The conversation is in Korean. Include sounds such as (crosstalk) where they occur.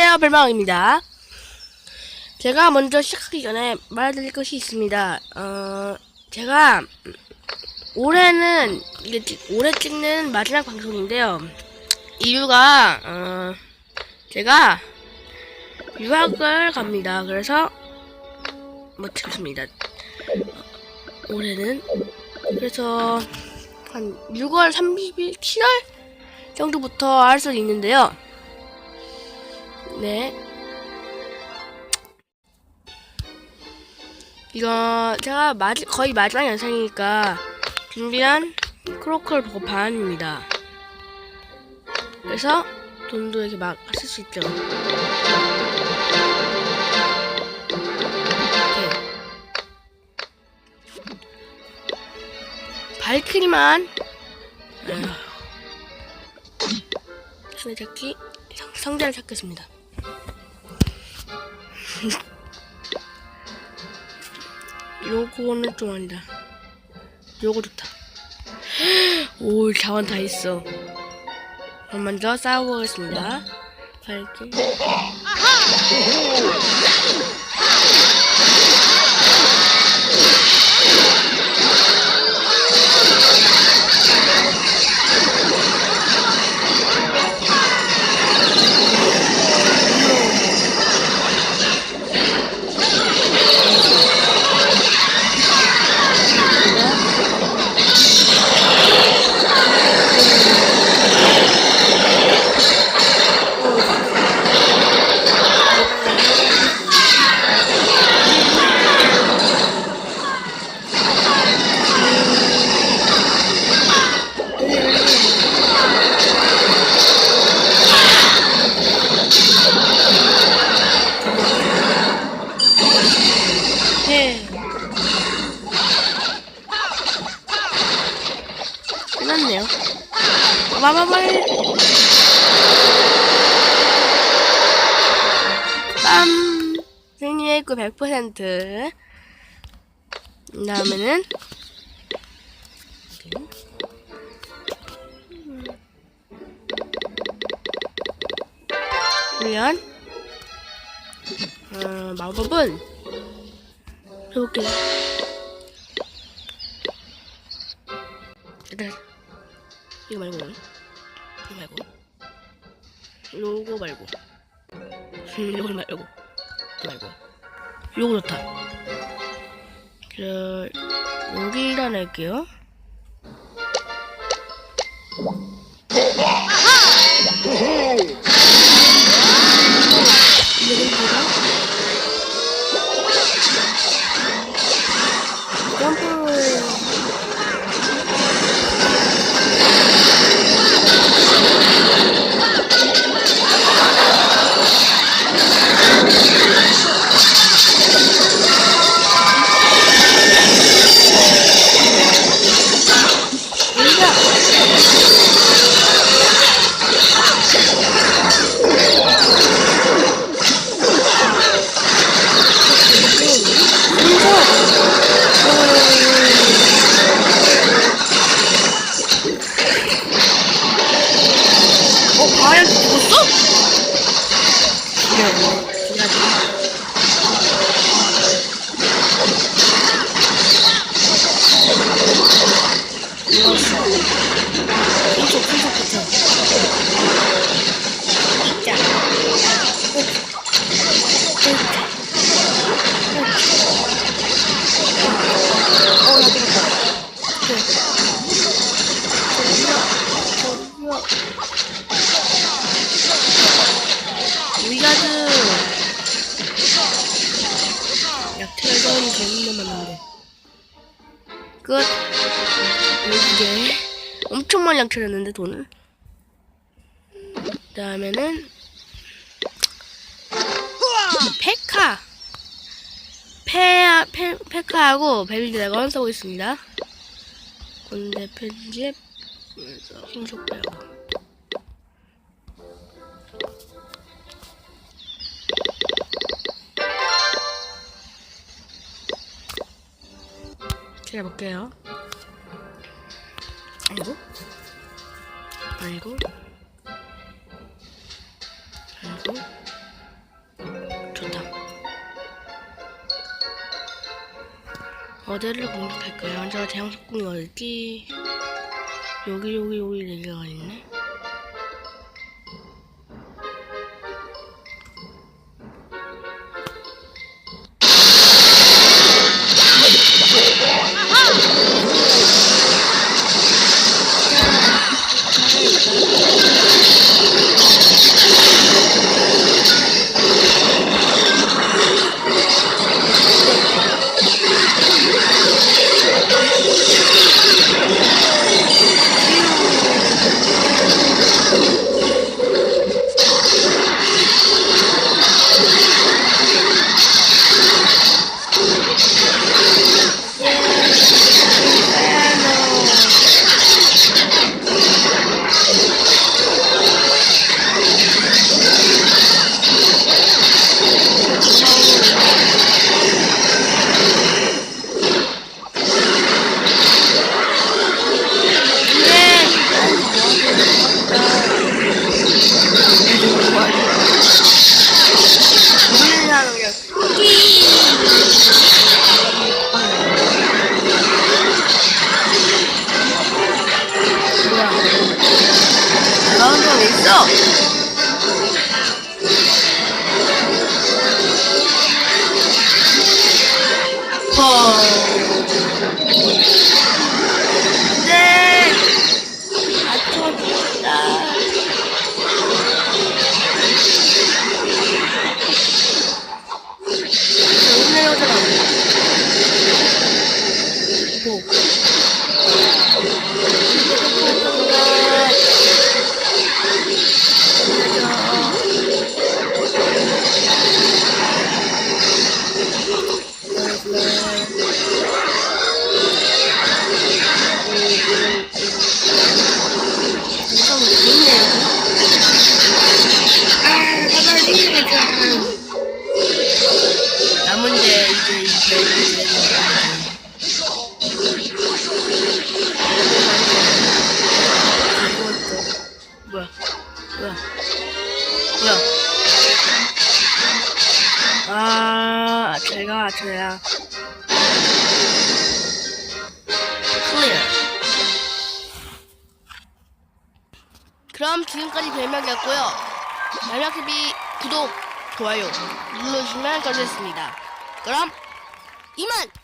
안녕하세요. 별망입니다. 제가 먼저 시작하기 전에 말해드릴 것이 있습니다. 어 제가 올해는 올해 찍는 마지막 방송인데요. 이유가 어 제가 유학을 갑니다. 그래서 못 찍습니다. 어, 올해는. 그래서 한 6월 30일 7월 정도부터 할 수 있는데요 네. 이거 제가 마지, 거의 마지막 영상이니까 준비한 크로컬 버거판입니다. 그래서 돈도 이렇게 막 쓸 수 있죠. 발키리만 아휴. 손에 잡기 상- 상자를 찾겠습니다. (laughs) 요거는 좀 아니다. 요거 좋다. (gasps) 오, 자원 다 있어. 그럼 먼저 싸워보겠습니다. 밝게. 해. 끝났네요. 마마말. 빰. 승리했고 100%. 그 다음에는 우연 어, 마법은 해볼게요. 일단 이거 말고 이거 말고 요거 말고 음, 요거 말고 이거 말고 요거 좋다. 저 여기다 낼게요. 여기 죽었어. 계속, 계속 붙여. 자. 어, 나 저기요. 위가드 약탈전 재밌는 만는데 끝 이게 엄청 많이 양철했는데 돈을. 그 다음에는 페카. 페, 페, 페카하고 베빌드 레건 써보겠습니다. 군대 편집 흰속 빼고 제가 볼게요. 아이고? 아이고? 아이고? 좋다. 어디를 공격할까요? 제가 대형 석궁이 어디 여기 여기 여기 네개가 있네. 적 있어? 헐. 야? 아, 제가 저야. 그럼 지금까지 별명이었고요. 별명TV 구독, 좋아요 눌러주시면 감사하겠습니다. 그럼 이만!